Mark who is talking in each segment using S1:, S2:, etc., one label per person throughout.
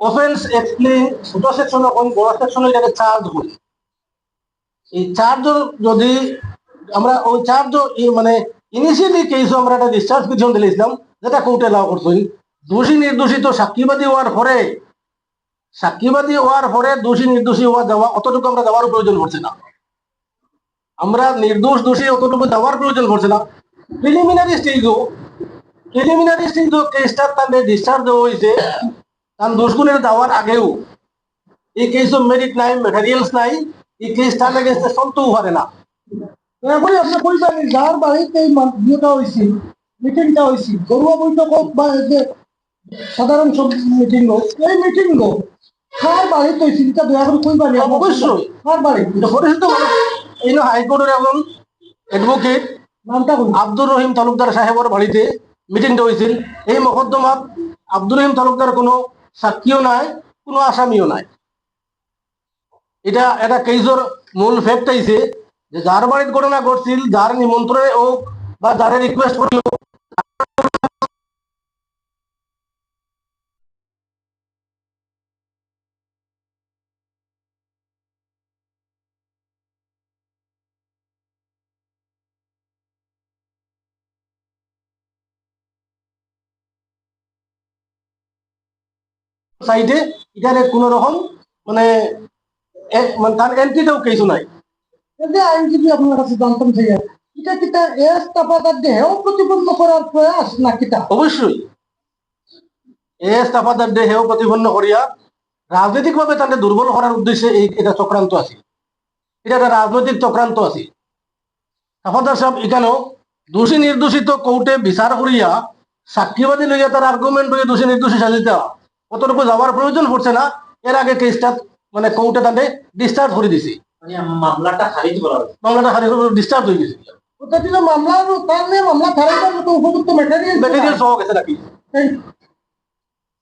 S1: Offence actually ছোট section এখন বড় সেকশন এটাকে চার্জ করি এই চার্জ যদি আমরা ওই চার্জ মানে ইনিশিয়ালি কেস আমরা একটা ডিসচার্জ পিছন দিয়েছিলাম যেটা কোর্টে লাভ করছেন দোষী নির্দোষিত সাক্ষীবাদী হওয়ার পরে সাক্ষীবাদী হওয়ার পরে দোষী নির্দোষী হওয়া দেওয়া অতটুকু আমরা দেওয়ার প্রয়োজন পড়ছে না। আমরা নির্দোষ দোষী অতটুকু দেওয়ার প্রয়োজন পড়ছে না। প্রিলিমিনারি স্টেজও প্রিলিমিনারি স্টেজও কেসটা তাদের ডিসচার্জ দেওয়া হয়েছে তার দোষগুণের দেওয়ার আগেও। এই কেস মেরিট নাই ম্যাটেরিয়ালস নাই এই কেসটা এগেন্সে চলতেও পারে না।
S2: এখন আপনি যার বাড়িতে এই ইয়েটা হয়েছিল মিটিংটা হয়েছিল গরুয়া বৈঠক হোক বা যে সাধারণ সব মিটিং হোক এই মিটিং হোক কার বাড়িতে হয়েছিল এটা দয়া করে কই পারি
S1: অবশ্যই।
S2: কার বাড়ি?
S1: এটা পরিচিত মানুষ। এই হাইকোর্টের একজন অ্যাডভোকেট
S2: নামটা
S1: আব্দুর রহিম তালুকদার সাহেবের বাড়িতে। মিটিংটা হয়েছিল। এই মকদ্দমাত আব্দুর রহিম তালুকদার কোনো সাক্ষীও নাই, কোনো আসামিও নাই। এটা এটা কেসর মূল ফ্যাক্ট আইছে যে যার বাড়ির ঘটনা ঘটছিল, যার নিমন্ত্রণে হোক বা যারে রিকোয়েস্ট করি সাইডে এখানে কোনো রকম মানে মানে তার এন্ট্রিটাও কিছু নাই।
S2: এই যে আইনজীবী আপনার কাছে জানতাম থেকে এটা কিটা এস দেহেও প্রতিপন্ন করার প্রয়াস না কিটা
S1: অবশ্যই। এস তাফাদার দেহেও প্রতিপন্ন করিয়া রাজনৈতিকভাবে তাদের দুর্বল করার উদ্দেশ্যে এই এটা চক্রান্ত আছে। এটা একটা রাজনৈতিক চক্রান্ত আছে। তাফাদার সাহেব এখানেও দোষী নির্দোষিত কোর্টে বিচার করিয়া সাক্ষীবাদী লইয়া তার আর্গুমেন্ট দোষী নির্দোষী সাজিতে কতটুকু যাওয়ার প্রয়োজন পড়ছে না এর আগে কেসটা মানে কোর্টে তাদের ডিসচার্জ করে দিছে
S3: মানে মামলাটা খারিজ করা
S1: মামলাটা হারিয়ে ডিসচার্জ হয়ে গেছে।
S2: ওটা মামলা তার মামলা খারাইবার মতো উপযুক্ত ম্যাটেরিয়াল
S1: মেটেরিয়াল সহ গেছে নাকি?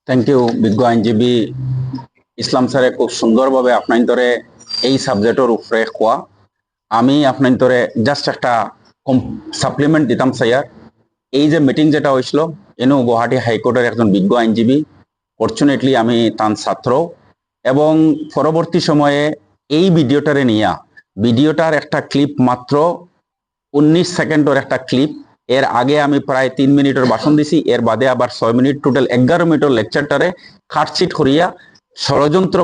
S4: থ্যাংক ইউ বিজ্ঞ আইনজীবী। ইসলাম স্যারে খুব সুন্দরভাবে আপনার এই সাবজেক্টের উপরে কোয়া। আমি আপনার জাস্ট একটা সাপ্লিমেন্ট দিতাম স্যার এই যে মিটিং যেটা হয়েছিল এনু গুয়াহাটি হাইকোর্টের একজন বিজ্ঞ আইনজীবী ফর্চুনেটলি আমি তার ছাত্র। এবং পরবর্তী সময়ে এই ভিডিওটারে নিয়া, ভিডিওটার একটা ক্লিপ মাত্র উনিশ সেকেন্ডের একটা ক্লিপ এর আগে আমি প্রায় তিন মিনিটের ভাষণ দিছি, এর বাদে আবার ছয় মিনিট টোটাল এগারো মিনিটের লেকচারটারে খাটছিট করিয়া ষড়যন্ত্র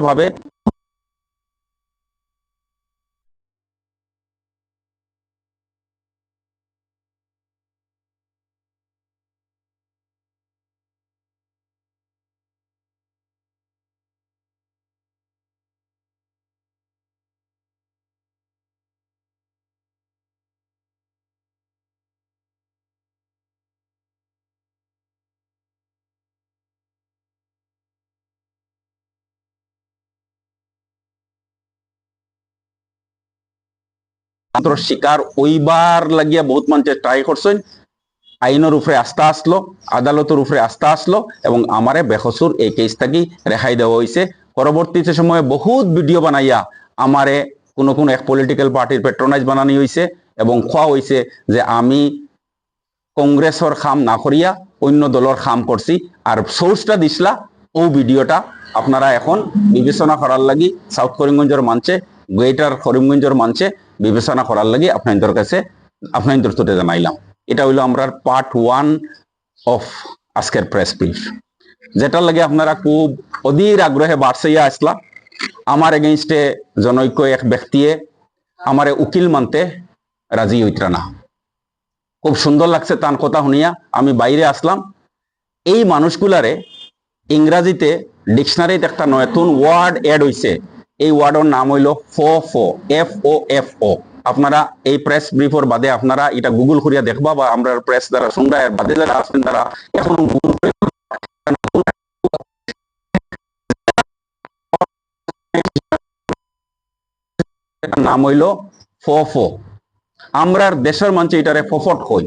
S4: মাত্র শিকার ওইবার লাগিয়া বহুত মানুষে ট্রাই করছেন। আইনের উপরে আস্থা আসলো আদালতের উপরে আস্থা আসলো এবং আমারে বেকসুর এই কেস থাকি রেহাই দেওয়া হয়েছে পরবর্তীতে সময়ে বহুত ভিডিও বানাইয়া আমারে কোনো কোনো এক পলিটিক্যাল পার্টির পেট্রোনাইজ বানানি হয়েছে এবং খোয়া হয়েছে যে আমি কংগ্রেসর খাম না করিয়া অন্য দলের খাম করছি আর সোর্সটা দিসলা ও ভিডিওটা আপনারা এখন বিবেচনা করার লাগি সাউথ করিমগঞ্জের মানছে গ্রেটার করিমগঞ্জের মানছে বিবেচনা করার লাগি আপনাদের কাছে আপনাদের তোতে জানাইলাম। এটা হইল আমরা পার্ট ওয়ান অফ আজকের প্রেস ব্রিফ যেটার লাগে আপনারা খুব অধীর আগ্রহে বাড়ছাইয়া আসলা। আমার এগেইনস্টে জনৈক্য এক ব্যক্তিয়ে আমারে উকিল মানতে রাজি হইতরা না। খুব সুন্দর লাগছে তার কথা শুনিয়া। আমি বাইরে আসলাম। এই মানুষগুলারে ইংরাজিতে, ডিকশনারিতে একটা নতুন ওয়ার্ড এড হইছে। এই ওয়ার্ডের নাম হইল ফো ফো এফ ও এফ ও আপনারা এই প্রেস ব্রিফর বাদে আপনারা এটা গুগল করিয়া দেখবা বা আমরা প্রেস দ্বারা শুনরা এর বাদে যারা আসবেন তারা এখন গুগল নাম হইল ফো আমরার দেশের মঞ্চে এটারে ফফট কই।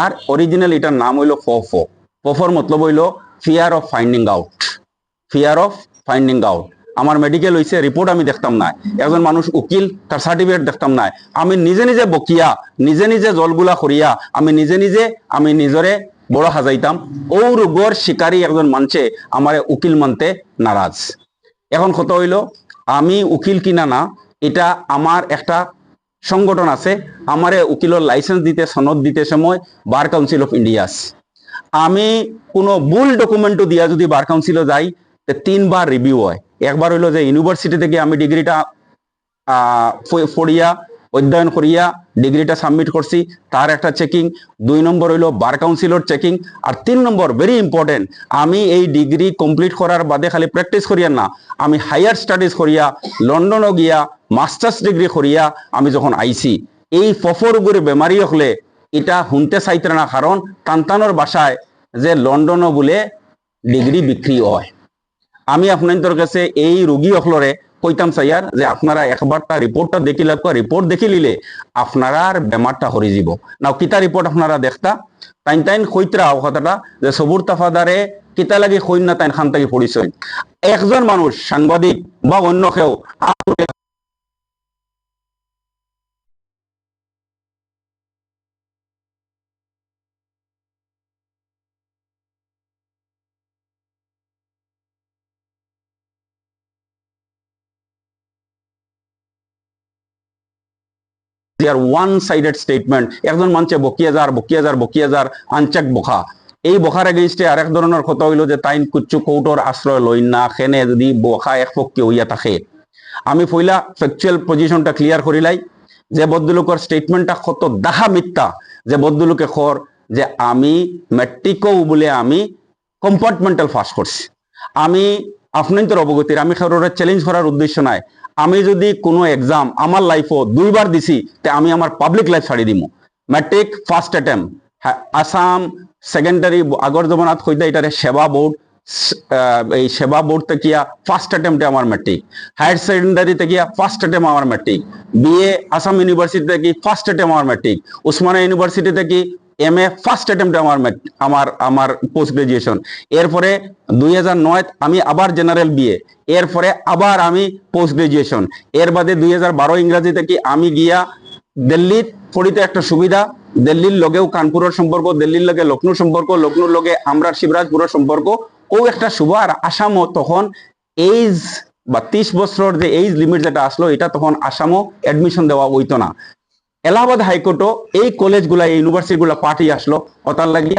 S4: আর অরিজিনাল এটার নাম হইল ফো ফো ফোফর মতলব হইল fear of finding out fear of finding out আমার মেডিকেল হইছে রিপোর্ট আমি দেখতাম না একজন মানুষ উকিল, তার সার্টিফিকেট দেখতাম না আমি নিজে নিজে বকিয়া, নিজে নিজে জলগুলা করিয়া আমি নিজে নিজে, আমি নিজরে বড় হাজাইতাম ও রোগর শিকারী একজন মানছে আমারে উকিল মানতে নারাজ এখন কত হইল, আমি উকিল কিনা না, এটা আমার একটা সংগঠন আছে আমারে উকিলের লাইসেন্স দিতে, সনদ দিতে সময় বার কাউন্সিল অফ ইন্ডিয়াস আমি কোনো ভুল ডকুমেন্টও দিয়া যদি বার কাউন্সিলে যাই তিনবার রিভিউ হয়। একবার হইল যে ইউনিভার্সিটি থেকে আমি ডিগ্রিটা পড়িয়া, অধ্যয়ন করিয়া ডিগ্রিটা সাবমিট করছি। তার একটা চেকিং দুই নম্বর হইল বার কাউন্সিলর চেকিং আর তিন নম্বর ভেরি ইম্পর্টেন্ট আমি এই ডিগ্রি কমপ্লিট করার বাদে খালি প্র্যাকটিস করিয়া না, আমি হায়ার স্টাডিজ করিয়া, লন্ডনও গিয়া মাস্টার্স ডিগ্রি করিয়া আমি যখন আইছি, এই ফফর উপরে বেমারি হলে এটা শুনতে চাইতে না, কারণ টানটানোর বাসায় যে লন্ডনও বলে ডিগ্রি বিক্রি হয়। আমি আপনাদের কাছে এই রোগী অখলরে কইতাম সাইয়ার যে আপনারা একবার তার রিপোর্টটা দেখি লাগবে রিপোর্ট দেখি লিলে আপনারা আর বেমারটা হরি যাব নাও কিতা রিপোর্ট আপনারা দেখতা? তাইন তাইন কইতরা কথাটা যে সবুর তাফাদারে কিতা লাগি কইন না তাইন খান থাকি পড়িছই একজন মানুষ সাংবাদিক বা অন্য কেউ দেয়ার ওয়ান সাইডেড স্টেটমেন্ট একজন মানছে বকিয়া যার বকিয়া যার বকিয়া যার আনচেক বখা। এই বখার এগেইনস্টে আরেক ধরনের কথা হইল যে তাইন কুচ্চু কৌটোর আশ্রয় লইন না, খেনে যদি বখা এক পক্ষে হইয়া থাকে। আমি পইলা ফ্যাকচুয়াল পজিশনটা ক্লিয়ার করিলাই যে বদ্ধলোকের স্টেটমেন্টটা কত দাহা মিথ্যা, যে বদ্ধলোকে খর যে আমি মেট্রিকও বলে আমি কম্পার্টমেন্টাল পাস করছি। আমি আপনাদের অবগতির, আমি কারোর চ্যালেঞ্জ করার উদ্দেশ্য নাই। আমি যদি কোনো এক্সাম আমার লাইফও দুইবার দিছি, তে আমি আমার পাবলিক লাইফ ছাড়ি দিমু। Matric first attempt Assam secondary আগর জমানাত কইতা এটারে সেবা বোর্ড এই সেবা বোর্ড থেকে ফার্স্ট অ্যাটেম্পটে আমার ম্যাট্রিক হায়ার সেকেন্ডারি থেকে ফার্স্ট অ্যাটেম্প আমার ম্যাট্রিক বিএ আসাম ইউনিভার্সিটি থেকে ফার্স্ট অ্যাটেম্প আমার ম্যাট্রিক উসমানিয়া ইউনিভার্সিটি থেকে এম এ ফার্স্ট অ্যাটেম্পটে আমার আমার আমার পোস্ট গ্রাজুয়েশন এরপরে দুই হাজার নয়, আমি আবার জেনারেল বিএ এরপরে আবার আমি পোস্ট গ্রাজুয়েশন এর বাদে দুই হাজার বারো ইংরাজি থেকে আমি গিয়া দিল্লিত পড়িতে একটা সুবিধা। দিল্লির লগেও কানপুরের সম্পর্ক, দিল্লির লগে লখনৌ সম্পর্ক লখনৌর লগে আমরা শিবরাজপুরের সম্পর্ক। ও একটা শুভ, আর আসামও তখন এইজ বা ত্রিশ বছর যে এইজ লিমিট যেটা আসলো, এটা তখন আসামও এডমিশন দেওয়া হইতো না। এলাহাবাদ হাইকোর্টও এই কলেজগুলা, এই ইউনিভার্সিটি গুলা পার্টি আসলো ওটার লাগে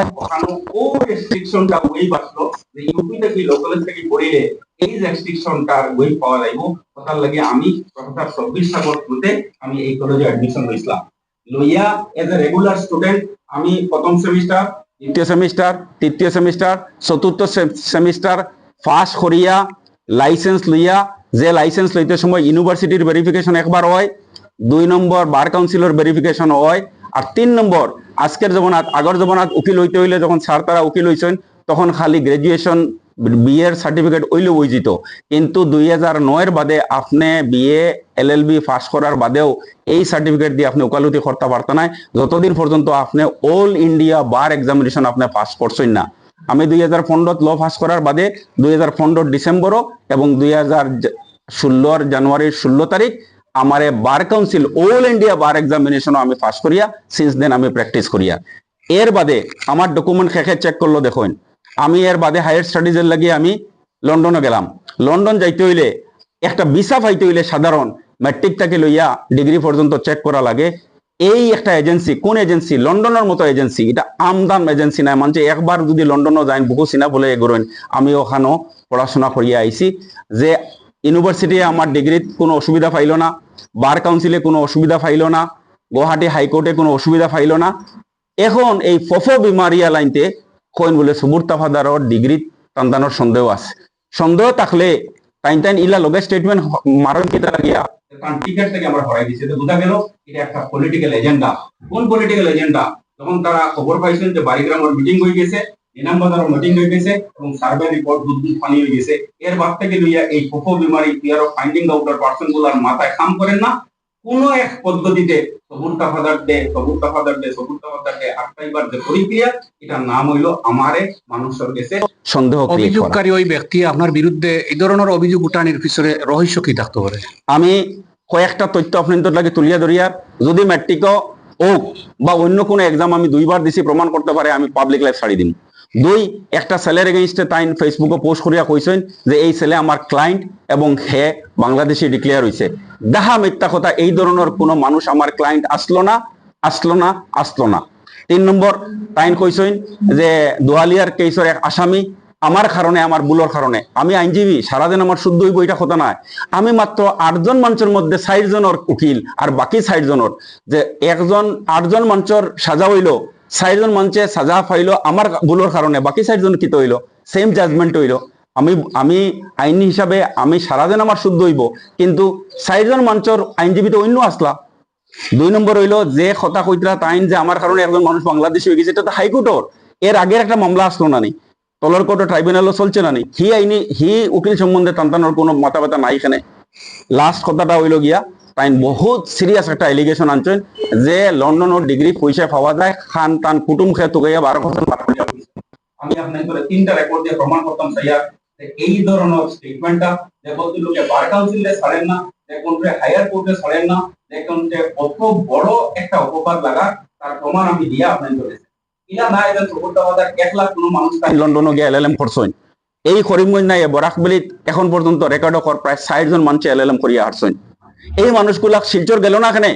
S4: আমি প্রফেসর সেমিস্টার দ্বিতীয় সেমিস্টার তৃতীয় সেমিস্টার চতুর্থ সেমিস্টার পাস করিয়া লাইসেন্স লইয়া, যে লাইসেন্স লইতে সময় ইউনিভার্সিটির ভেরিফিকেশন একবার হয় দুই নম্বর বার কাউন্সিলর ভেরিফিকেশন হয়, আর তিন নম্বর, আজকের জমানাত আগর জমানাত উকিল হইতে হইলে যখন স্যার তারা উকিল হইছেন, তখন খালি গ্রাজুয়েশন বিএর সার্টিফিকেট ওইলে বইজিত কিন্তু দুই হাজার নয়ের বাদে আপনি BA L L B pass করার বাদেও এই সার্টিফিকেট দিয়ে আপনি ওকালতি করতে পারতেন না যতদিন পর্যন্ত আপনি অল ইন্ডিয়া বার এক্সামিনেশন আপনি পাস করছেন না। আমি দুই হাজার পনেরোত ল পাস করার বাদে দুই হাজার পনেরোর ডিসেম্বরও এবং দুই হাজার ষোলোর জানুয়ারির ষোলো তারিখ আমারে bar council all India bar এক্সামিনেশনও আমি পাস করিয়া সিন্স দেন আমি প্র্যাকটিস করিয়া। এর বাদে আমার ডকুমেন্ট খেখে চেক করল দেখুন। আমি এর বাদে হায়ার স্টাডিজের লাগিয়ে আমি লন্ডনে গেলাম। লন্ডন যাইতে হইলে, একটা ভিসা পাইতে হইলে সাধারণ ম্যাট্রিকটাকে লইয়া ডিগ্রি পর্যন্ত চেক করা লাগে। এই একটা এজেন্সি কোন এজেন্সি লন্ডনের মতো এজেন্সি এটা আমদাম এজেন্সি নাই মানে একবার যদি লন্ডনও যাই বহু চিনা বলে এগোরেন আমি ওখানেও পড়াশোনা করিয়া আইছি যে ইউনিভার্সিটি আমার ডিগ্রিত কোনো অসুবিধা পাইল না। বার কাউন্সিলে কোনো অসুবিধা পাইল না, গুয়াহাটি হাইকোর্টে কোনো অসুবিধা পাইল না। এখন এই ফফো বিমারিয়া লাইনতে কইন বলে সুবুর তাফাদারর ডিগ্রি টানটানোর সন্দেহ আছে। সন্দেহ থাকলে টাইম টাইম ইলা লগে স্টেটমেন্ট মারণ লাগিয়া কারণ টিকেট থেকে আমরা হরাই দিছি। তো বোঝা গেল, এটা একটা পলিটিক্যাল এজেন্ডা কোন পলিটিক্যাল এজেন্ডা যখন তারা খবর পাইছেন যে বাড়িগ্রামের মিটিং হয়ে গেছে। মিটিং হয়ে গেছে এবং সার্ভে রিপোর্ট দুধ পানি হয়ে গেছে। এর বাদ থেকে লইয়া এই ফোফো বিমারি ক্লিয়ার অফ ফাইন্ডিং আউট আর পার্সনগুলার মাথায় কাম করেন না। কোন এক পদ্ধতিতে Sabur Tafadar day Sabur Tafadar day Sabur Tafadar day আটটাইবার যে প্রক্রিয়া এটার নাম হইল আমারে মানুষের কাছে সন্দেহ।
S5: অভিযোগকারী ওই ব্যক্তি আপনার বিরুদ্ধে এই ধরনের অভিযোগ উঠানির পিছনে রহস্য কি থাকতে পারে?
S4: আমি কয়েকটা তথ্য আপনাদের লাগে তুলিয়া ধরিয়ার যদি ম্যাট্রিকও ওক বা অন্য কোনো এক্সাম আমি দুইবার দিছি প্রমাণ করতে পারে আমি পাবলিক লাইফ ছাড়ি দিম। দুই, একটা ছেলের এগেইনস্টে তাইন ফেসবুকে পোস্ট করিয়া কইছেন যে এই ছেলে আমার ক্লায়েন্ট এবং হে বাংলাদেশি ডিক্লেয়ার হইছে। দেখা মিথ্যা কথা, এই ধরনের কোনো মানুষ আমার ক্লায়েন্ট আসলো না আসলো না আসলো না। তিন নম্বর, তাইন কইছেন যে দোয়ালিয়ার কেসের এক আসামি আমার কারণে, আমার ভুলোর কারণে। আমি আইনজীবী, সারাদিন আমার শুদ্ধ হইব, এটা কথা নয়। আমি মাত্র আটজন মানুষের মধ্যে ষাট উকিল, আর বাকি ষাট যে একজন আটজন মানুষের সাজা হইল ষাটজন মানুষে সাজা পাইলো আমার ভুলোর কারণে বাকি ষাট জন কি হইল সেম জাজমেন্ট হইল আমি আমি আইনি হিসাবে আমি সারাদিন আমার শুদ্ধ হইব। কিন্তু ষাটজন মানুষের আইনজীবী তো অন্য আসলা দুই নম্বর হইল যে কথা কইতরা তাইন যে আমার কারণে একজন মানুষ বাংলাদেশ হয়ে গেছে এটা তো হাইকোর্টর এর আগের একটা মামলা আসলো না নি তলর কোর্টে ট্রাইব্যুনালও চলছে না নি হি আইনি হি উকিল সম্বন্ধে টানটানোর কোনো মাথা ব্যথা নাই এখানে লাস্ট কথাটা হইল গিয়া তাই বহুত সিরিয়াস একটা এলিগেশন আনছেন যে লন্ডনের ডিগ্রি পয়সা পাওয়া যায়। খান টান কুটুম খেয়ে তুকাইয়া বারো করিয়া আমি আপনাদের তিনটা রেকর্ড দিয়ে প্রমাণ করতাম এই ধরনের স্টেটমেন্টটা যে লোকে বার কাউন্সিলে ছাড়েন না, যে হায়ার কোর্টে ছাড়েন না, যে কোনটা কত বড় একটা অপবাদ লাগা, তার প্রমাণ আমি দিয়া আপনাদের ইলা না চকুরটা বাজার এক লাখ কোনো মানুষ লন্ডনে গিয়ে এলএলএম করছেন। এই করিমগঞ্জ নাই বরাকবেলিত এখন পর্যন্ত রেকর্ড কর প্রায় ষাট জন মানুষ এলএলএম করিয়া হারছেন। এই মানুষগুলা শিলচর গেল না এখানে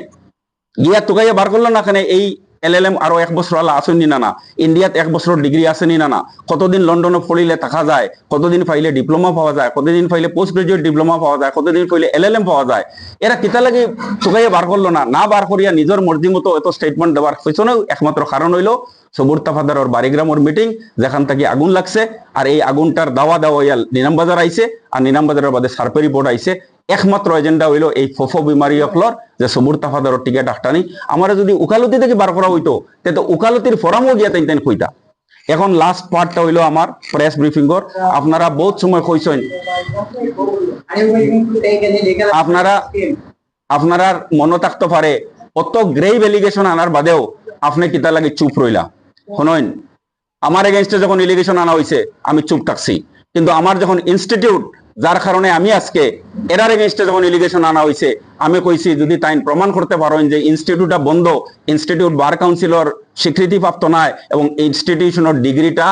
S4: গিয়া তুকাইয়া বার করল না এখানে এই এলএলএম আরও এক বছর আলা আসেনি না না ইন্ডিয়াত এক বছর ডিগ্রি আসেনি না না কতদিন লন্ডনে পড়িলে থাকা যায়? কতদিন পাইলে ডিপ্লোমা পাওয়া যায়? কতদিন পাইলে পোস্ট গ্রাজুয়েট ডিপ্লোমা পাওয়া যায়? কতদিন পাইলে এলএলএম পাওয়া যায়? এরা কিতা লাগে তুকাইয়া বার করল না? না বার করিয়া নিজের মর্জি মতো এত স্টেটমেন্ট দেওয়ার পিছনেও একমাত্র কারণ হইল সবুর তাফাদার বাড়িগ্রামের মিটিং যেখান থেকে আগুন লাগছে, আর এই আগুনটার দাওয়া দেওয়া ইয়াল নিনাম বাজার আইছে, আর নিনাম বাজারের বাদে সার্পে রিপোর্ট আইছে। একমাত্র এজেন্ডা হইল এই ফোফো বিমারি অকলর, যে সবুর তাফাদারের টিকেট আটটানি আমার যদি উকালতি থেকে বার করা হইতো, তে তো উকালতির ফরামও গিয়া তাই তাই কইতা। এখন লাস্ট পার্টটা হইল আমার প্রেস ব্রিফিংর আপনারা বহুত সময় কইছেন। আপনারা আপনারা মনে থাকতে পারে, অত গ্রেভ এলিগেশন আনার বাদেও আপনি কিতা লাগে চুপ রইলা। শুনুন, আমার এগেনস্টে যখন এলিগেশন আনা হয়েছে আমি চুপ থাকছি। কিন্তু আমার যখন ইনস্টিটিউট যার কারণে আমি আজকে এরার এগেনস্টে যখন এলিগেশন আনা হয়েছে আমি কইছি, যদি তাই প্রমাণ করতে পারেন যে ইনস্টিটিউটটা বন্ধ ইনস্টিটিউট বার কাউন্সিলর স্বীকৃতিপ্রাপ্ত নাই এবং ইনস্টিটিউশনের ডিগ্রিটা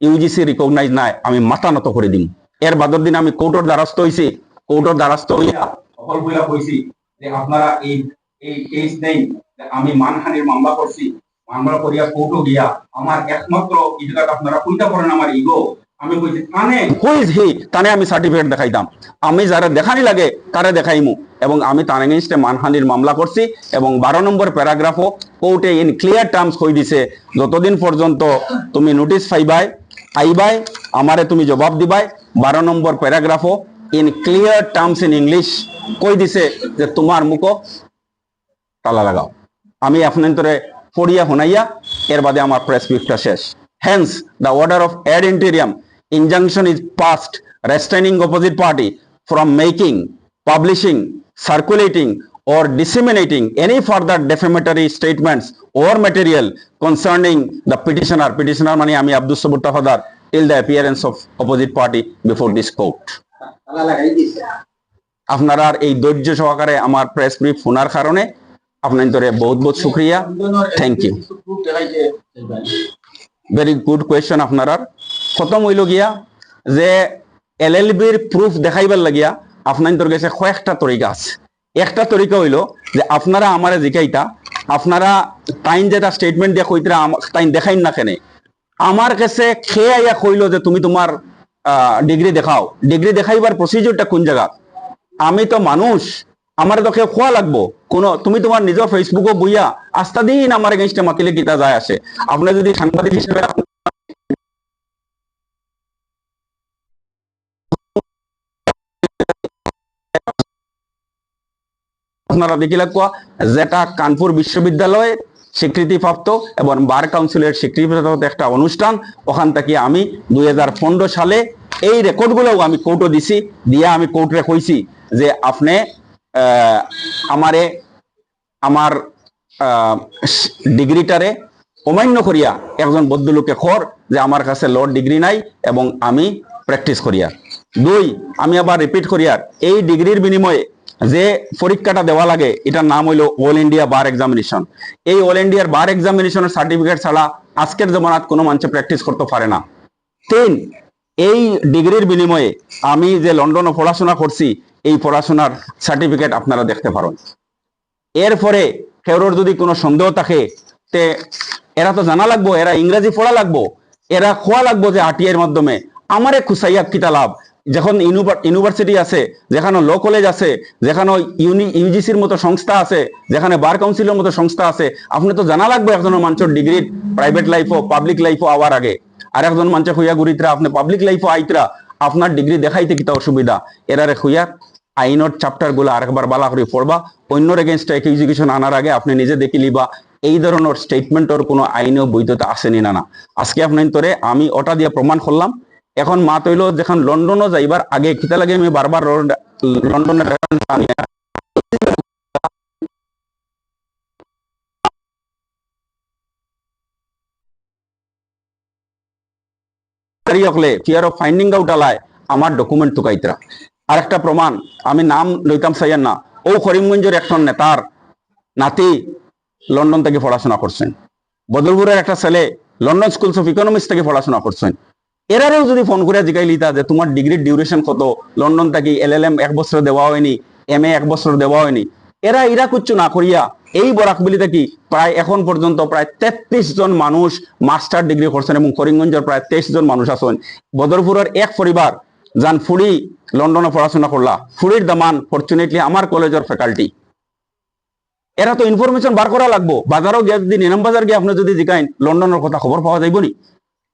S4: ইউজিসি রিকগনাইজ নাই, আমি মাথা নত করে দিম। এর বাদর দিন আমি কোর্টের দ্বারস্থ হইছি। কোর্টের দ্বারস্থ হইয়া সকল বইলা কইছি যে আপনারা এই এই কেস নেই আমি মানহানির মামলা করছি মামলা করিয়া কোর্টও গিয়া আমার একমাত্র ইজগাত আপনারা কইতা পারেন আমার ইগো আমি কইছি হুইজ হি তানে আমি সার্টিফিকেট আমি যারা দেখানি লাগে, তারে দেখাইমু। এবং আমি তার এগেইনস্টে মানহানির মামলা করছি এবং বারো নম্বর প্যারাগ্রাফও কোর্টে ইন ক্লিয়ার টার্মস কই দিছে, যতদিন পর্যন্ত তুমি নোটিশ পাইবাই, আইবাই, আমারে তুমি জবাব দিবাই, বারো নম্বর প্যারাগ্রাফও in clear terms in English কই দিছে যে তোমার মুখো তালা লাগাও। আমি পড়িয়া শুনাইয়া, এর বাদে আমার প্রেসক্রিপ্টটা শেষ। Hence the order of ad interim injunction is passed restraining opposite party from making publishing circulating or disseminating any further defamatory statements or material concerning the petitioner petitioner মানে আমি Abdul Sabur Tahadar till the appearance of opposite party before this court আপনারা আর এই ধৈর্য সহকারে আমার press brief শোনার কারণে আপনাদের বহুত বহুত শুক্রিয়া। Thank you very good question আপনার খতম হইল গিয়া যে এল এল বির প্রুফ দেখাইবার লাগিয়া আপনাদের কাছে কয়েকটা তরিকা আছে। একটা তরিকা হইল যে আপনারা আমারে জিকাইতা, আপনারা টাইম যেটা স্টেটমেন্ট দিয়ে কইতরা টাইম দেখাইন না কেনে। আমার কাছে খেয়ে আইয়া কইল যে তুমি তোমার ডিগ্রি দেখাও। ডিগ্রি দেখাইবার প্রসিডিউরটা কোন জায়গা? আমি তো মানুষ আমার তো কেউ খোয়া লাগবো। কোনো, তুমি তোমার নিজের ফেসবুকে বইয়া আস্থা দিন আমার এগেনস্টে মাতিলে কিতা যায় আসে আপনি যদি সাংবাদিক হিসেবে আপনারা দেখিলে কোয়া যেটা কানপুর বিশ্ববিদ্যালয়ে স্বীকৃতিপ্রাপ্ত এবং বার কাউন্সিলের স্বীকৃতিপ্রাপ্ত একটা অনুষ্ঠান, ওখান থেকে আমি দুই হাজার পনেরো সালে এই রেকর্ডগুলোও আমি কোর্টও দিছি, দিয়া আমি কোর্টে কইছি যে, আপনি আমারে, আমার ডিগ্রিটারে অমান্য করিয়া একজন বদ্ধলোকে খর যে আমার কাছে ল ডিগ্রি নাই এবং আমি প্র্যাকটিস করিয়ার দুই, আমি আবার রিপিট করিয়ার এই ডিগ্রির বিনিময়ে যে পরীক্ষাটা দেওয়া লাগে, এটার নাম হইল অল ইন্ডিয়া বার এক্সামিনেশন এই অল ইন্ডিয়ার বার এক্সামিনেশনের সার্টিফিকেট ছাড়া আজকের জমানাত কোনো মানুষে প্র্যাকটিস করতে পারে না। তিন, এই ডিগ্রির বিনিময়ে আমি যে লন্ডনে পড়াশোনা করছি এই পড়াশোনার সার্টিফিকেট আপনারা দেখতে পারেন। এরপরে কেউর যদি কোনো সন্দেহ থাকে, তে এরা তো জানা লাগবো, এরা ইংরেজি পড়া লাগবো, এরা খোয়া লাগবো যে আটিয়ার মাধ্যমে। আমারে খুসাইয়া কিতা লাভ? যখন ইউনিভার্সিটি আছে, যেখানে ল কলেজ আছে, যেখানে ইউনি ইউজিসির মতো সংস্থা আছে, যেখানে বার কাউন্সিলের মতো সংস্থা আছে, আপনি তো জানা লাগবে একজনের মানুষের ডিগ্রি প্রাইভেট লাইফও পাবলিক লাইফও আওয়ার আগে। আর একজন মানুষ হইয়া ঘুরিতরা আপনি পাবলিক লাইফও আইতরা, আপনার ডিগ্রি দেখাইতে কিতা অসুবিধা? এরারে হইয়া আইনের চ্যাপ্টারগুলো আরেকবার বালা করে পড়বা। অন্যর এগেনস্ট এক্সিকিউশন আনার আগে আপনি নিজে দেখি লিবা এই ধরনের স্টেটমেন্টর কোনো আইনও বৈধতা আসেনি না না আজকে আপনার তোরে আমি ওটা দিয়ে প্রমাণ করলাম। এখন মা তৈল যখন লন্ডনও যাইবার, আগে কিতা লাগে আমি বারবার লন্ড- লন্ডনের ফিয়ার অফ ফাইন্ডিং আউট আলায়, আমার ডকুমেন্ট তুকাইতরা আর একটা প্রমাণ, আমি নাম লইতাম সাইয়ার না। ও করিমগঞ্জের একজন নেতার নাতি লন্ডন থেকে পড়াশোনা করছেন। বদলপুরের একটা ছেলে লন্ডন স্কুলস অফ ইকোনমিক্স থেকে পড়াশোনা করছেন। এরারেও যদি ফোন করে জিগাই লিতা যে তোমার ডিগ্রির ডিউরেশন কত? লন্ডন থেকে এল এল এম এক বছর দেওয়া হয়নি এম এ এক বছর দেওয়া হয়নি। এরা ইরা কুচ্ছু না করিয়া এই বরাকবিলি থেকে প্রায় এখন পর্যন্ত প্রায় তেত্রিশ জন মানুষ মাস্টার ডিগ্রি করছেন এবং করিমগঞ্জের প্রায় তেইশ জন মানুষ আছেন। বদরপুরের এক পরিবার যান ফুড়ি লন্ডনে পড়াশোনা করলা ফুড়ির দামান ফর্চুনেটলি আমার কলেজের ফ্যাকাল্টি এরা তো ইনফরমেশন বার করা লাগবো। বাজারও গিয়ে যদি নিলাম, বাজার গিয়ে আপনি যদি জিকাইন লন্ডনের কথা খবর পাওয়া যাইব নি?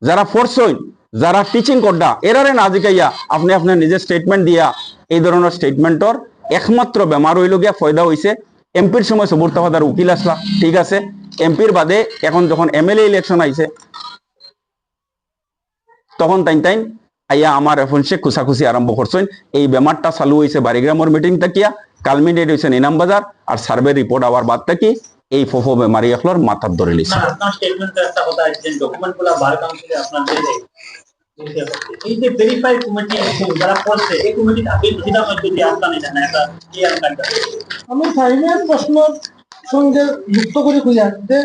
S4: যারা ফোর্স হইন যারা টিচিং করডা, এরারে না জিকাইয়া আপনি আপনার নিজের স্টেটমেন্ট দিয়া, এই ধরনের স্টেটমেন্টর একমাত্র বেমার হইল গিয়া ফয়দা হইছে। এমপির সময় সবুর তাফাদার উকিল আসলা, ঠিক আছে? এমপির বাদে এখন যখন এমএলএ ইলেকশন আইছে, তখন তাইন তাইন আইয়া আমার এখন সে খুশাখুশি আরম্ভ করছেন। এই বেমারটা চালু হয়েছে বারিগ্রামর মিটিং তাকিয়া কালমিডেট হয়েছে নিনাম বাজার আর সার্ভে রিপোর্ট আবার বাদ থাকি এই ফোফো বেমারি এখলোর মাথার ধরে লিছে।
S3: না আপনার। এই যে ভেরিফাই কমিটি যারা করছে এই এটা
S2: আমি ফাইনাল প্রশ্ন সঙ্গে যুক্ত করে খুঁজা যে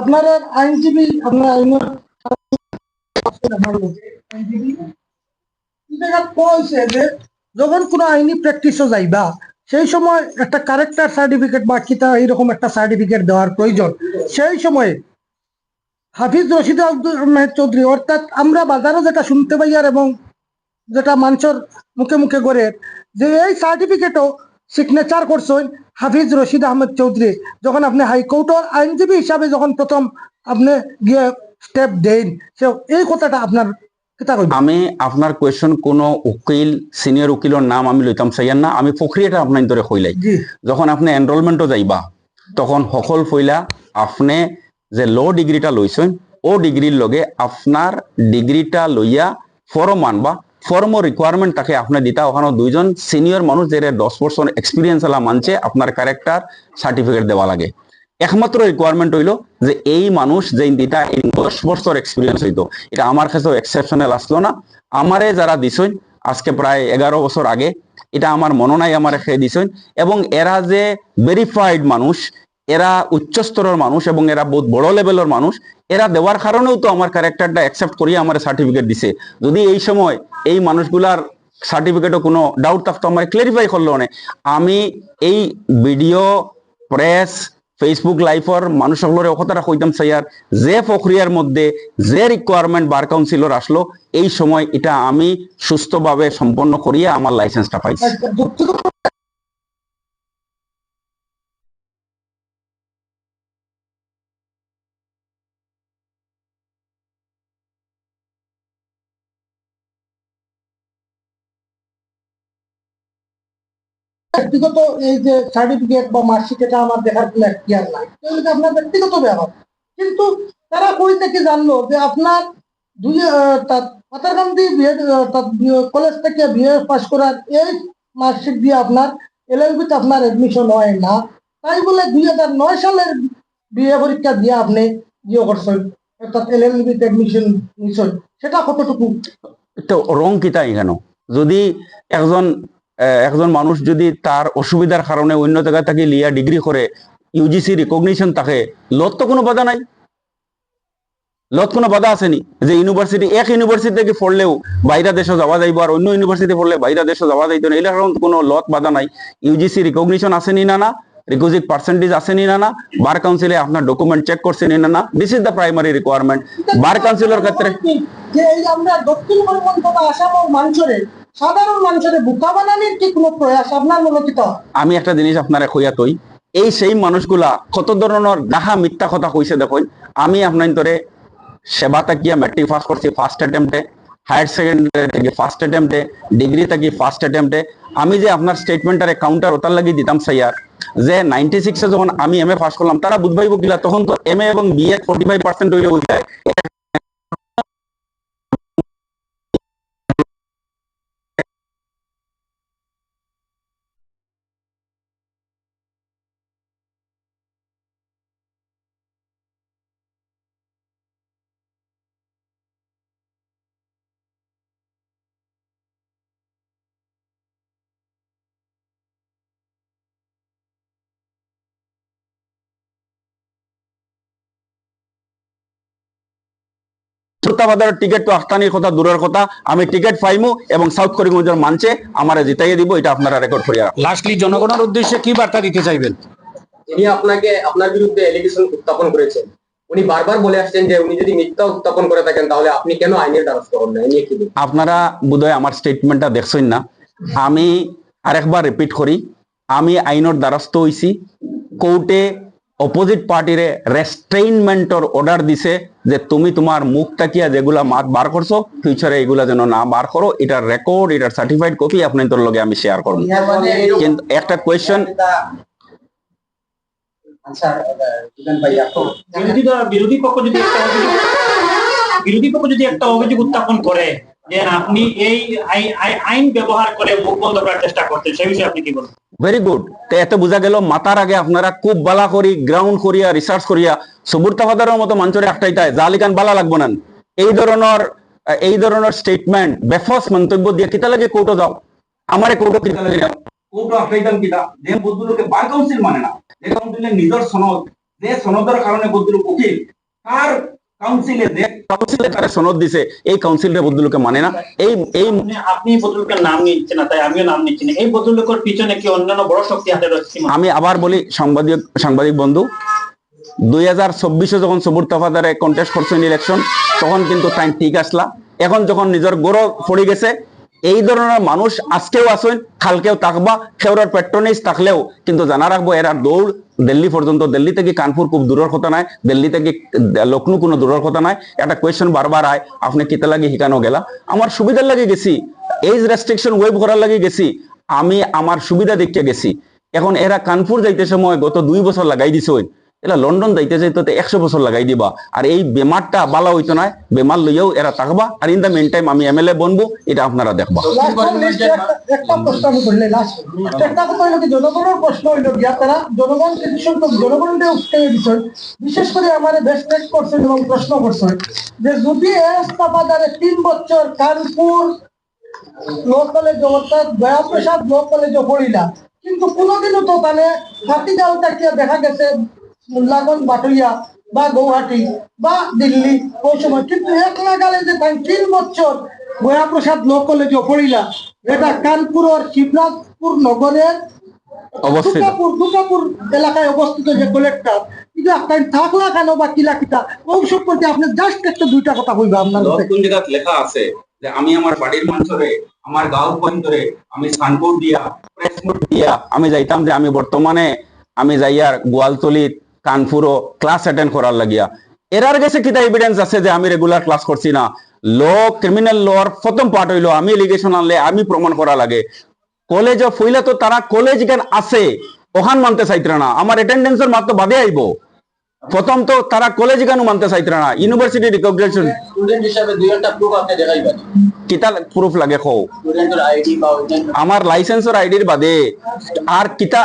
S2: আপনার আইনজীবী আপনার আইনের আইনজীবী যখন কোনো আইনি প্র্যাকটিসও যাইবা, সেই সময় একটা কারেক্টার সার্টিফিকেট বা কিতা এইরকম একটা সার্টিফিকেট দেওয়ার প্রয়োজন। সেই সময়ে হাফিজ রশিদ মেহেদ চৌধুরী, অর্থাৎ আমরা বাজারে যেটা শুনতে পাই আর এবং যেটা মানুষের মুখে মুখে করে, যে এই সার্টিফিকেটও সিগনেচার করছেন হাফিজ রশিদ আহমেদ চৌধুরী, যখন আপনি হাইকোর্টের আইনজীবী হিসাবে যখন প্রথম আপনি গিয়ে স্টেপ দেন সে এই কথাটা আপনার
S4: আমি আপনার কোয়েশন কোন উকিল সিনিয়র উকিলের নাম আমি লইতাম চাইয়ার না আমি প্রক্রিয়াটা আপনার ধরে হইলাই যখন আপনি এনরোলমেন্টও যাইবা তখন সকল ফইলা আপনি যে ল ডিগ্রিটা লইছেন ও ডিগ্রির লগে আপনার ডিগ্রিটা লইয়া ফর্ম আনবা। ফর্ম রিকোয়ারমেন্ট তাকে আপনি দিতা। ওখানে দুইজন সিনিয়র মানুষ যে দশ বছর এক্সপিরিয়েন্স এলা মানছে আপনার ক্যারেক্টার সার্টিফিকেট দেওয়া লাগে। একমাত্র রিকোয়ারমেন্ট হইল যে এই মানুষ যে দিটা এই দশ বছর এক্সপিরিয়েন্স হইতো। এটা আমার কাছেও এক্সেপশনাল আসলো না। আমারে যারা দিছেন, আজকে প্রায় এগারো বছর আগে, এটা আমার মনে নাই আমার খেয়ে দিছেন। এবং এরা যে ভেরিফাইড মানুষ, এরা উচ্চ স্তরের মানুষ এবং এরা বহুত বড় লেভেলের মানুষ, এরা দেওয়ার কারণেও তো আমার ক্যারেক্টারটা অ্যাকসেপ্ট করিয়ে আমার সার্টিফিকেট দিছে। যদি এই সময় এই মানুষগুলার সার্টিফিকেটও কোনো ডাউট থাকতো, আমার ক্লিয়ারিফাই করল না। আমি এই ভিডিও প্রেস ফেসবুক লাইফর মানুষগুলোর কথাটা কইতাম সাইয়ার, যে প্রক্রিয়ার মধ্যে যে রিকোয়ারমেন্ট বার কাউন্সিলর আসলো, এই সময় এটা আমি সুস্থভাবে সম্পন্ন করিয়া আমার লাইসেন্সটা পাইছি।
S2: ব্যক্তিগত এই যে সার্টিফিকেট বা মার্কশিট এটা আমার দেখার কোনো এখতিয়ার নাই। এগুলো আপনার ব্যক্তিগত ব্যাপার কিন্তু তারা কই থেকে জানলো যে আপনার দুই পাতারকান্দি কলেজ থেকে বিএ পাস করার এই মার্কশিট দিয়ে আপনার এলএলবিতে আপনার এডমিশন হয় না। তাই বলে দুই হাজার নয় সালের বিএ পরীক্ষা দিয়ে আপনি ইয়ে করছেন, অর্থাৎ এলএলবিতে এডমিশন নিছেন। সেটা কতটুকু?
S4: রং কিতা এখানে যদি একজন একজন মানুষ যদি তার অসুবিধার কারণে অন্য জায়গায় তাকে লিয়া ডিগ্রি করে ইউজিসি রিকগনিশন থাকে লত তো কোনো বাধা নাই। লত কোনো বাধা আসেনি যে ইউনিভার্সিটি এক ইউনিভার্সিটি থেকে পড়লেও বাইরা দেশে যাওয়া যাইব আর অন্য ইউনিভার্সিটি পড়লে বাইরা দেশে যাওয়া যাইতো না। এলাকার কোনো লত বাধা নাই। ইউজিসি রিকগনিশন আসেনি না না রিকুইজিট পার্সেন্টেজ আসেনি না না বার কাউন্সিলে আপনার ডকুমেন্ট চেক করছেন না না this is the primary requirement bar councillor ক্ষেত্রে
S2: যে আমরা দক্ষিণ আসাম ও সাধারণ মানুষের বোকা বানানির কি কোনো প্রয়াস আপনার মনোকিত
S4: আমি একটা জিনিস আপনারে কইয়া তৈ এই সেই মানুষগুলা কত ধরনের ডাহা মিথ্যা কথা কইছে দেখুন, আমি আপনার তোরে সেবা তাকিয়া মেট্রিক পাস করছি ফার্স্ট অ্যাটেম্পটে হায়ার সেকেন্ডারি থেকে ফার্স্ট অ্যাটেম্পটে ডিগ্রি থাকি ফার্স্ট অ্যাটেম্পটে আমি যে আপনার স্টেটমেন্টারে কাউন্টার ওটার লাগি দিতাম সাইয়ার যে নাইনটি সিক্সে যখন আমি এম এ পাস করলাম, তারা বুঝবাইব কিলা, তখন তো এম এ এবং B A forty five percent হইলে উঠায় শ্রোতাবাদের টিকিট তো আস্তানির কথা দূরের কথা। আমি টিকিট পাইমু এবং সাউথ করিমগঞ্জের মানছে আমার জিতাইয়ে দিব এটা আপনারা রেকর্ড করিয়া
S5: লাস্টলি জনগণের উদ্দেশ্যে কি বার্তা দিতে চাইবেন?
S6: যিনি আপনাকে আপনার বিরুদ্ধে এলিগেশন উত্থাপন করেছেন। উনি বারবার বলে আসছেন যে উনি যদি মিথ্যা উত্থাপন করে থাকেন তাহলে আপনি কেন আইনের দ্বারস্থ হন না? এ নিয়ে কি
S4: আপনারা বোধহয় আমার স্টেটমেন্টটা দেখছেন না। আমি আরেকবার রিপিট করি আমি আইনের দ্বারস্থ হইছি। কোর্টে অপোজিট পার্টিরে রেস্ট্রেইনমেন্টর অর্ডার দিছে যে তুমি তোমার মুখ তাকিয়া যেগুলা মাত বার করছ ফিউচারে এগুলা যেন না বার করো এটার রেকর্ড এটার সার্টিফাইড কপি আপনাদের লগে আমি শেয়ার করব। কিন্তু একটা কোয়েশ্চন
S3: বিরোধী বিরোধী পক্ষ যদি একটা অভিযোগ বিরোধী পক্ষ যদি একটা অভিযোগ উত্থাপন করে যে আপনি এই আই- আই- আইন ব্যবহার করে মুখ বন্ধ করার চেষ্টা করছেন সেই বিষয়ে আপনি কি বলবেন?
S4: ভেরি গুড তো এতে বোঝা গেল, মাতার আগে আপনারা খুব বালা করি গ্রাউন্ড করিয়া রিসার্চ করিয়া সবুর তাফাদারের মতো মঞ্চরে একটাই তাই জালিকান বালা লাগবো না এই ধরনের এই ধরনের স্টেটমেন্ট বেফস মন্তব্য দিয়ে কিতা লাগে কোর্টে যাও। আমারে কোর্টে কিতা লাগে কোর্টে আফাইতাম কিতা? যে বদলুকে বার কাউন্সিল মানে না, যে কাউন্সিলের নিজের সনদ, যে সনদের কারণে বদলু উকিল, তার মানে আমি আবার বলি, সাংবাদিক সাংবাদিক বন্ধু, দুই হাজার চব্বিশে যখন সবুর তফাদারে কন্টেস্ট করছেন ইলেকশন তখন কিন্তু টাইম ঠিক আসলা। এখন যখন নিজের গৌরব পড়ে গেছে এই ধরনের মানুষ আজকেও আসেন কালকেও থাকবা সেওরার পেট্রোনিস থাকলেও। কিন্তু জানা রাখব, এরা দৌড় দিল্লি পর্যন্ত, দিল্লি থেকে কানপুর খুব দূরের কথা নাই দিল্লি থেকে লখনৌ কোনো দূরের কথা নাই একটা কোয়েশ্চেন বারবার আয়, আপনি কিতা লাগে শিখানো গেলা? আমার সুবিধার লাগে গেছি এজ রেস্ট্রিকশন ওয়েব করার লাগে গেছি, আমি আমার সুবিধা দেখতে গেছি। এখন এরা কানপুর যাইতে সময় গত দুই বছর লাগাই দিছে এরা লন্ডন যাইতে যাইতে তো একশো বছর লাগাই দিবা। আর এই বেমারটা বালা হইতো না বেমার লইয়াও এরা থাকবা। আর ইন দ্য মেন টাইম আমি এম এল এ বনবো এটা আপনারা দেখবা।
S2: জনগণের প্রশ্ন হইল গিয়া তারা জনগণকে বিশেষ করে আমার বেস্ট করছেন এবং প্রশ্ন করছেন যে যদি এস তিন বছর কানপুর ল কলেজ অর্থাৎ দয়াপ্রসাদ ল কলেজে পড়িলা কিন্তু কোনোদিনও তো তাহলে হাতিগাঁও তাকিয়া দেখা গেছে মুল্লাগঞ্জ বাটুইয়া বা গৌহাটি বা দিল্লি ওই সময়। কিন্তু এক লাগালে যে তাই তিন বছর গয়াপ্রসাদ ল কলেজে পড়িলা এটা কানপুরের শিবরাজপুর নগরের দুর্গাপুর দুর্গাপুর এলাকায় অবস্থিত যে কলেজটা কিন্তু আপনার থাকলা কেন বা কিলা কিতা ওই সম্পর্কে আপনি জাস্ট একটা দুইটা কথা আপনার।
S4: জায়গাত লেখা আছে যে আমি আমার বাড়ির মঞ্চরে আমার গাঁও পয়েন্টরে আমি দিয়া আমি যাইতাম যে আমি বর্তমানে আমি যাইয়ার গোয়ালতলিত কানপুরও ক্লাস অ্যাটেন্ড করার লাগিয়া। এরার গেছে কিতা এভিডেন্স আছে যে আমি রেগুলার ক্লাস করছি না? ল ক্রিমিনাল লর প্রথম পার্ট হইল, আমি এলিগেশন আনলে আমি প্রমাণ করা লাগে। কলেজ অফ হইলে তো তারা কলেজ কেন আছে? ওখান মানতে চাইতে না। আমার অ্যাটেন্ডেন্সের মাত্র বাদে আইব প্রথম তো তারা কলেজ কেন মানতে চাইতরা না? ইউনিভার্সিটি রিকগনিশন
S6: স্টুডেন্ট হিসাবে দুই একটা প্রুফ আপনি দেখাইবেন
S4: কিতা প্রুফ লাগে কও? আমার লাইসেন্সের আইডির বাদে আর কিতা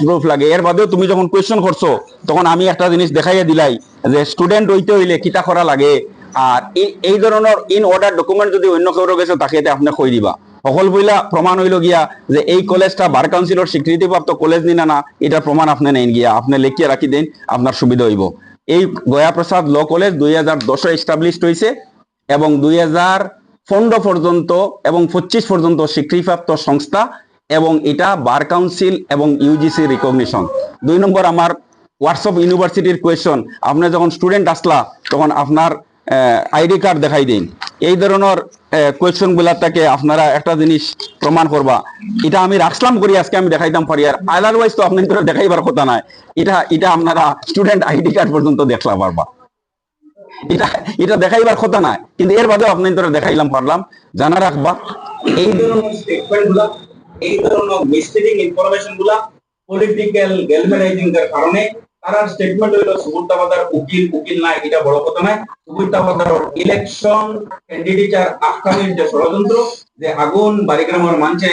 S4: প্রুফ লাগে? এর বাদেও তুমি যখন কোয়েশ্চন করছ তখন আমি একটা জিনিস দেখাইয়া দিলাই যে স্টুডেন্ট হইতে হইলে কিতা করা লাগে? আর এই- এই ধরনের ইন অর্ডার ডকুমেন্ট যদি অন্য কারও গেছে তাকে আপনি কই দিবা। সকল বইলা প্রমাণ হইল গিয়া যে এই কলেজটা বার কাউন্সিলর স্বীকৃতিপ্রাপ্ত কলেজ নিনা না এটার প্রমাণ আপনি নেন গিয়া, আপনি লেখিয়া রাখি দেন, আপনার সুবিধা হইব। এই গয়া প্রসাদ ল কলেজ দুই হাজার দশে এস্টাবলিশড হয়েছে এবং দুই হাজার পনেরো পর্যন্ত এবং পঁচিশ পর্যন্ত স্বীকৃতিপ্রাপ্ত সংস্থা এবং এটা বার কাউন্সিল এবং ইউজিসি রিকগনিশন দুই নম্বর আমার হোয়াটসঅ্যাপ ইউনিভার্সিটির কোয়েশন আপনি যখন স্টুডেন্ট আসলা, তখন আপনার আইডি কার্ড দেখাই দিন। এই ধরনের কোয়েশন গুলাটাকে আপনারা একটা জিনিস প্রমাণ করবা। এটা আমি রাখলাম করি, আজকে আমি দেখাইতাম পারি। আর আদারওয়াইজ তো আপনাদের দেখাইবার কথা নাই। এটা এটা আপনারা স্টুডেন্ট আইডি কার্ড পর্যন্ত দেখলা পারবা। এটা এটা দেখাইবার কথা নাই। কিন্তু এর বাদেও আপনাদের দেখাইলাম, পারলাম। জানা রাখবা, এই ধরনের এই ধরনের মিসলিডিং পলিটিক্যাল গ্যালভানাইজিং এর কারণে তারা স্টেটমেন্ট হইল সুবুর্তাবাদার উকিল উকিল না এটা বড় কথা নয় সুবুর্তাবাদার ইলেকশন ক্যান্ডিডেটার যে ষড়যন্ত্র যে আগুন বারিগ্রামের মঞ্চে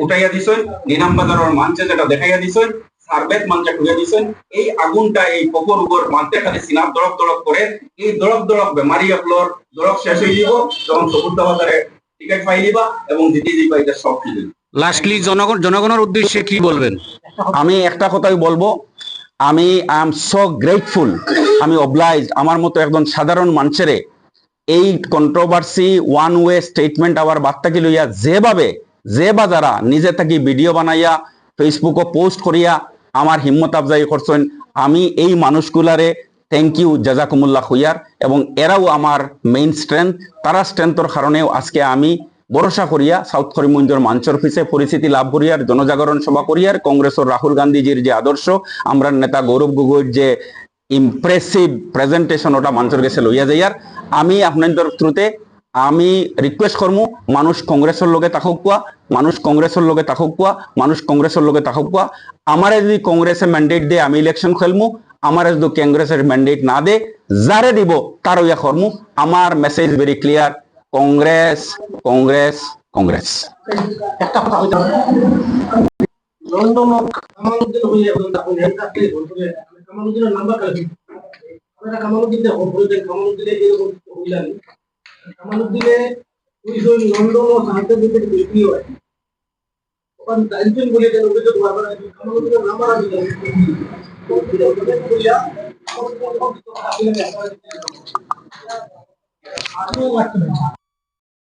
S4: উঠাইয়া দিছেন নিনাম বাজারের মঞ্চে যেটা দেখাইয়া দিছেন ঢুকে দিছেন এই আগুনটা এই পকর উপর মানতে খালি সিনাপ দরক দরক করে এই দরক দরক বেমারি আপনার দরক শেষ হয়ে যাব তখন সুবুর্তাবাদারে টিকিট পাই দিবা এবং জিতে দিবা এটা সব।
S5: লাস্টলি জনগণ জনগণের উদ্দেশ্যে কি বলবেন
S4: আমি একটা কথাই বলব আমি আই এম সো গ্রেটফুল আমি অবলাইজ আমার মতো একজন সাধারণ মানুষের এই কন্ট্রোভার্সি ওয়ান ওয়ে স্টেটমেন্ট আবার বার্তাকে লইয়া যেভাবে যে বা যারা নিজে থাকি ভিডিও বানাইয়া ফেসবুকে পোস্ট করিয়া আমার হিম্মত আফজাই করছেন, আমি এই মানুষগুলারে থ্যাংক ইউ জাজাকুমুল্লাহ হইয়ার, এবং এরাও আমার মেইন স্ট্রেংথ তারা স্ট্রেংথর কারণেও আজকে আমি ভরসা করিয়া সাউথ করিমগঞ্জের মঞ্চর পিছে পরিস্থিতি লাভ করিয়ার জনজাগরণ সভা করিয়ার কংগ্রেসের রাহুল গান্ধীজির যে আদর্শ আমরা নেতা গৌরব গগৈর যে ইমপ্রেসিভ প্রেজেন্টেশন ওটা মঞ্চের কাছে লইয়া যাইয়ার। আমি আপনাদের থ্রুতে, আমি রিকোয়েস্ট করমু, মানুষ কংগ্রেসের লগে তাকক কোয়া, মানুষ কংগ্রেসের লগে তাকক কোয়া, মানুষ কংগ্রেসের লগে তাকক কোয়া। আমারে যদি কংগ্রেসে ম্যান্ডেট দে আমি ইলেকশন খেলমু, আমারে যদি কংগ্রেসের ম্যান্ডেট না দে যারে দিব তার ইয়া করমু। আমার message very clear Congress Congress Congress.
S1: Kamaluddin